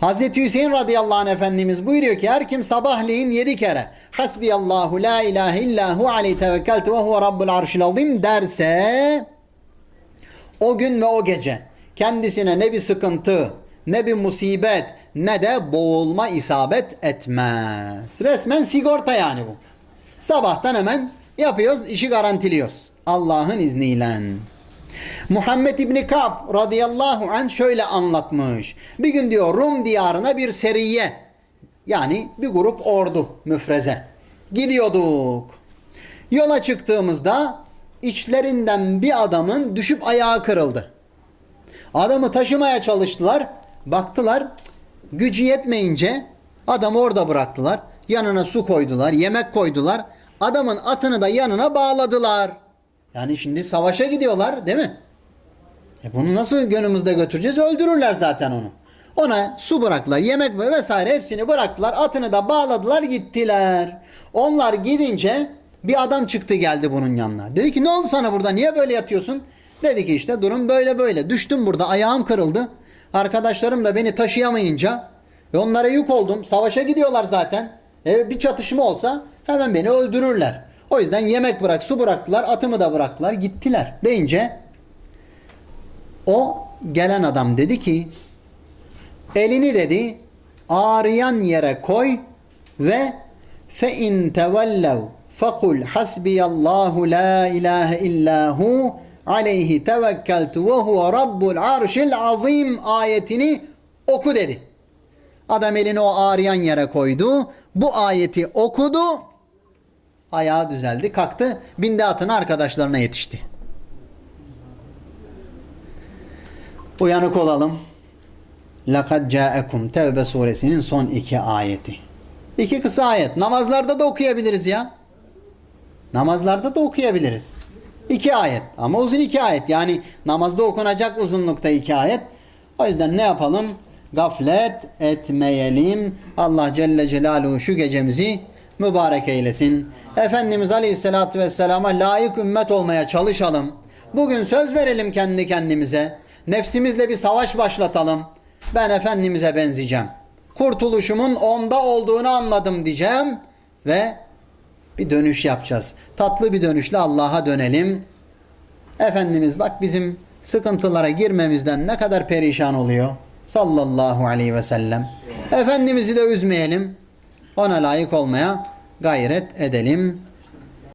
Hazreti Hüseyin radıyallahu anh Efendimiz buyuruyor ki her kim sabahleyin yedi kere Hasbiyallahu la ilahe illahu aleyhi tevekkeltu ve huve rabbul arşil azim derse o gün ve o gece kendisine ne bir sıkıntı ne bir musibet ne de boğulma isabet etmez. Resmen sigorta yani bu. Sabahtan hemen yapıyoruz işi garantiliyoruz. Allah'ın izniyle. Muhammed İbni Ka'b radıyallahu anh şöyle anlatmış. Bir gün diyor Rum diyarına bir seriye yani bir grup ordu müfreze gidiyorduk. Yola çıktığımızda içlerinden bir adamın düşüp ayağı kırıldı. Adamı taşımaya çalıştılar. Baktılar gücü yetmeyince adamı orada bıraktılar. Yanına su koydular, yemek koydular. Adamın atını da yanına bağladılar. Yani şimdi savaşa gidiyorlar değil mi? E bunu nasıl gönlümüzde götüreceğiz? Öldürürler zaten onu. Ona su bıraktılar, yemek vesaire hepsini bıraktılar. Atını da bağladılar gittiler. Onlar gidince bir adam çıktı geldi bunun yanına. Dedi ki ne oldu sana burada? Niye böyle yatıyorsun? Dedi ki işte durum böyle böyle. Düştüm burada ayağım kırıldı. Arkadaşlarım da beni taşıyamayınca e onlara yük oldum. Savaşa gidiyorlar zaten. E bir çatışma olsa hemen beni öldürürler. O yüzden yemek bırak, su bıraktılar, atımı da bıraktılar, gittiler. Deyince o gelen adam dedi ki elini dedi ağrıyan yere koy ve fe in tevellev fekul hasbiyallahu la ilahe illahu aleyhi tevekkeltu ve huve rabbul arşil azim ayetini oku dedi. Adam elini o ağrıyan yere koydu. Bu ayeti okudu. Ayağı düzeldi, kalktı. Bindi atına arkadaşlarına yetişti. Uyanık olalım. Lakad ca'ekum Tevbe suresinin son iki ayeti. İki kısa ayet. Namazlarda da okuyabiliriz ya. Namazlarda da okuyabiliriz. İki ayet. Ama uzun iki ayet. Yani namazda okunacak uzunlukta iki ayet. O yüzden ne yapalım? Gaflet etmeyelim. Allah Celle Celaluhu şu gecemizi mübarek eylesin. Efendimiz Aleyhisselatü Vesselam'a layık ümmet olmaya çalışalım. Bugün söz verelim kendi kendimize. Nefsimizle bir savaş başlatalım. Ben Efendimiz'e benzeyeceğim. Kurtuluşumun onda olduğunu anladım diyeceğim ve bir dönüş yapacağız. Tatlı bir dönüşle Allah'a dönelim. Efendimiz bak bizim sıkıntılara girmemizden ne kadar perişan oluyor. Sallallahu aleyhi ve sellem. Efendimiz'i de üzmeyelim. Ona layık olmaya gayret edelim.